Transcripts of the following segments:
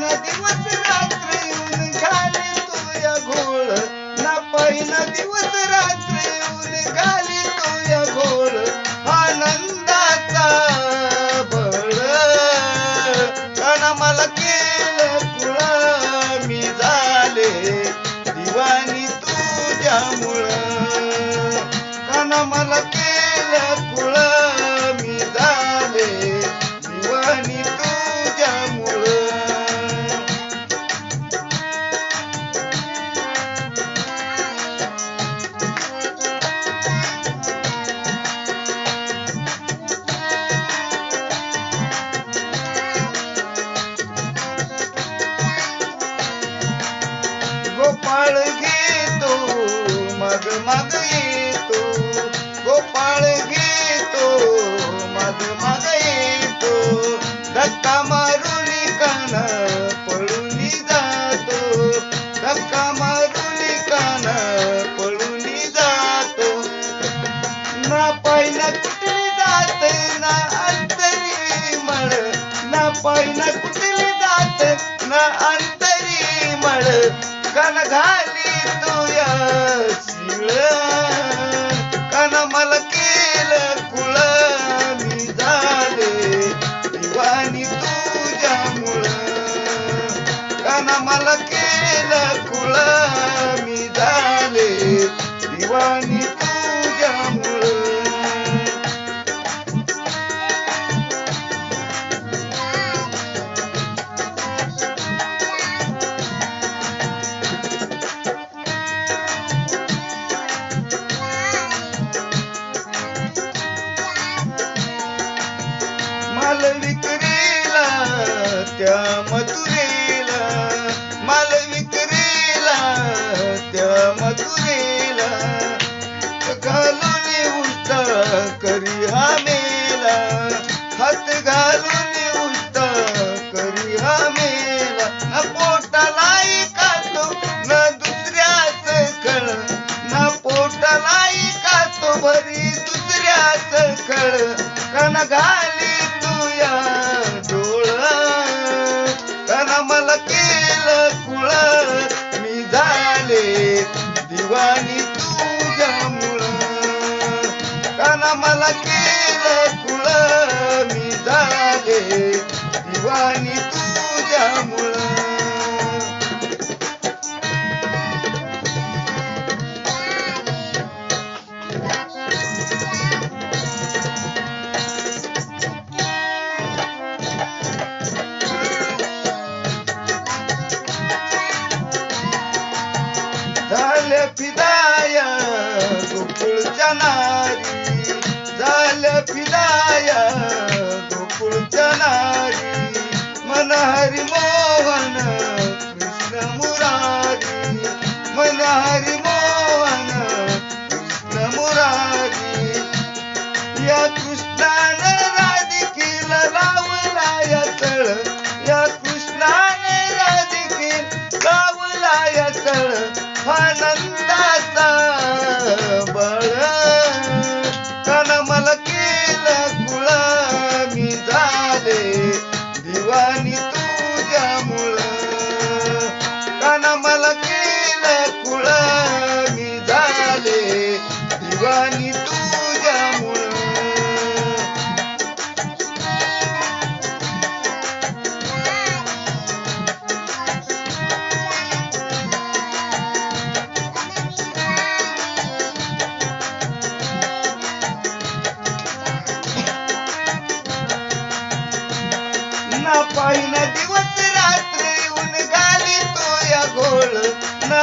दिवस रात्र येऊन घाली घोळ. ना पायन दिवस रात्र येऊन घाली तू घोळ. आनंदाचा बळ कण मला केलं कुळ मी झाले दिवाणी तुझ्यामुळं. मला केलं पायला कुठली जात ना अंतरी मळ. ना कुठली ना मळ. कन घाली मला केलं कुळ मी झाले दिवाणी घालून उलटा करी हा मेला. हात घालून उलटा करी हा मेला. पोटालाई का खातो न दुसऱ्याच कळ. न पोटाला खातो भरी दुसऱ्याच कळ. कन घाली तुया डोळ. कन मला केलं कुळ. मी झाले दिवाणी दिवाणी तुझ्यामुळं झाल्या फिदाया गोकुळच्या नारी. झालं फिदाया आनंदाचा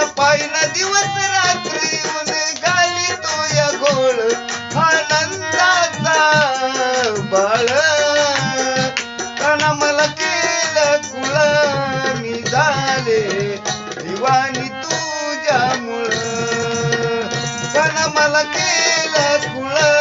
पाहिला दिवस रात्री येऊन गाली तो या गोळ आनंदाचा बाळ. मला केलं कुला मी झाले दिवाणी तुझ्यामुळं. काना मला केलं कुळा